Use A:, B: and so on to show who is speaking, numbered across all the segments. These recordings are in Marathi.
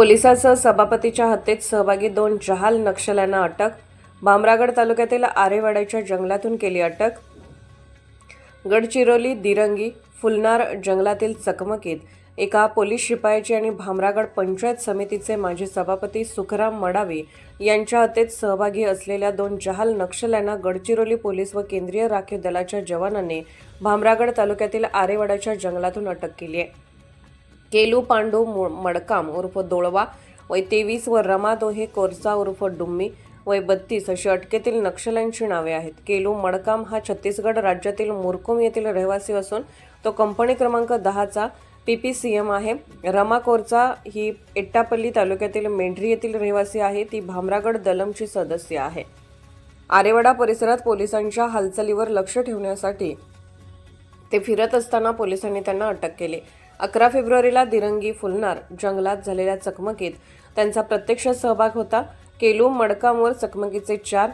A: पोलिसांसह सभापतीच्या हत्येत सहभागी दोन जहाल नक्षल्यांना अटक भामरागड तालुक्यातील आरेवाड्याच्या जंगलातून केली अटक गडचिरोली दिरंगी फुलनार जंगलातील चकमकीत एका पोलीस शिपायाची आणि भामरागड पंचायत समितीचे माजी सभापती सुखराम मडावी यांच्या हत्येत सहभागी असलेल्या दोन जहाल नक्षल्यांना गडचिरोली पोलीस व केंद्रीय राखीव दलाच्या जवानांनी भामरागड तालुक्यातील आरेवाड्याच्या जंगलातून अटक केली आहे. केलू पांडू मडकाम उर्फ दोळवा वय तेवीस व रमा दोहे कोरचा उर्फ डुम्मी वय बत्तीस अशी अटकेतील नक्षल्यांची नावे आहेत. केलू मडकाम हा छत्तीसगड राज्यातील मुरकुम येथील रहिवासी असून तो कंपनी क्रमांक दहाचा पी पी सी एम आहे. रमा कोरचा ही एट्टापल्ली तालुक्यातील मेंढरी येथील रहिवासी आहे. ती भामरागड दलमची सदस्य आहे. आरेवाडा परिसरात पोलिसांच्या हालचालीवर लक्ष ठेवण्यासाठी ते फिरत असताना पोलिसांनी त्यांना अटक केली. अकरा फेब्रुवारीला दिरंगी फुलनार जंगलात झालेल्या चकमकीत त्यांचा प्रत्यक्ष सहभाग होता. केलू मडकामोर चकमकीचे चार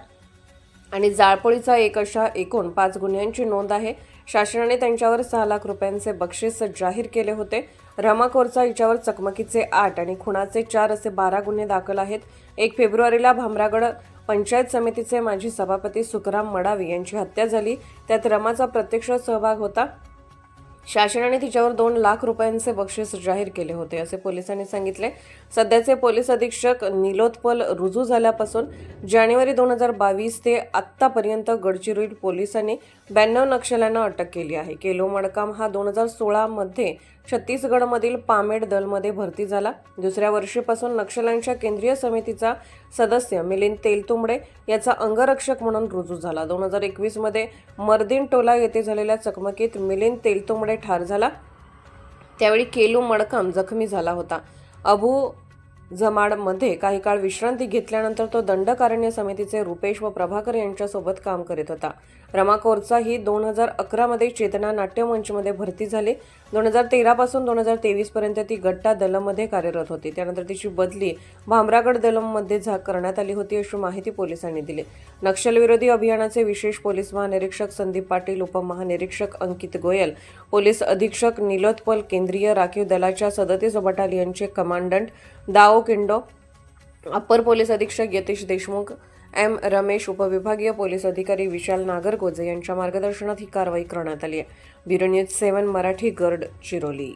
A: आणि जाळपोळीचा एक अशा एकूण पाच गुन्ह्यांची नोंद आहे. शासनाने त्यांच्यावर सहा लाख रुपयांचे बक्षीस जाहीर केले होते. रमाकोरचा हिच्यावर चकमकीचे आठ आणि खुणाचे चार असे बारा गुन्हे दाखल आहेत. एक फेब्रुवारीला भामरागड पंचायत समितीचे माजी सभापती सुखराम मडावी यांची हत्या झाली. त्यात रमाचा प्रत्यक्ष सहभाग होता. शासनाने तिच्यावर दोन लाख रुपयांचे बक्षीस जाहीर केले होते असे पोलिसांनी सांगितले. सध्याचे पोलीस अधीक्षक निलोत्पल रुजू झाल्यापासून जानेवारी दोन हजार बावीस ते आत्तापर्यंत गडचिरोली पोलिसांनी ब्याण्णव नक्षल्यांना अटक केली आहे. केलो मडकाम हा दोन हजार सोळामध्ये छत्तीसगडमधील पामेड दलमध्ये भरती झाला. दुसऱ्या वर्षीपासून नक्षल्यांच्या केंद्रीय समितीचा सदस्य मिलिंद तेलतुंबडे याचा अंगरक्षक म्हणून रुजू झाला. दोन हजार एकवीसमध्ये मर्दिन टोला येथे झालेल्या चकमकीत मिलिंद तेलतुंबडे ठार झाला. त्यावेळी केलू मडकम जखमी झाला होता. अबू जमाडमध्ये काही काळ विश्रांती घेतल्यानंतर तो दंडकारण्य समितीचे रुपेश व प्रभाकर यांच्यासोबत काम करीत होता. रमा ही दोन हजार अकरामध्ये चेतना नाट्यमंचमध्ये भरती झाली. दोन हजार तेरापासून दोन हजार तेवीसपर्यंत ती गट्टा दलममध्ये कार्यरत होती. त्यानंतर तिची बदली भामरागड दलममध्ये झा करण्यात आली होती अशी माहिती पोलिसांनी दिली. नक्षलविरोधी अभियानाचे विशेष पोलीस महानिरीक्षक संदीप पाटील उपमहानिरीक्षक अंकित गोयल पोलीस अधीक्षक निलोत्पल केंद्रीय राखीव दलाच्या सदतीस बटालियनचे कमांडंट दाव किंडो अप्पर पोलीस अधीक्षक यतीश देशमुख एम रमेश उपविभागीय पोलीस अधिकारी विशाल नागरगोजे यांच्या मार्गदर्शनात ही कारवाई करण्यात आली आहे. Bureau news seven Marathi Gadchiroli.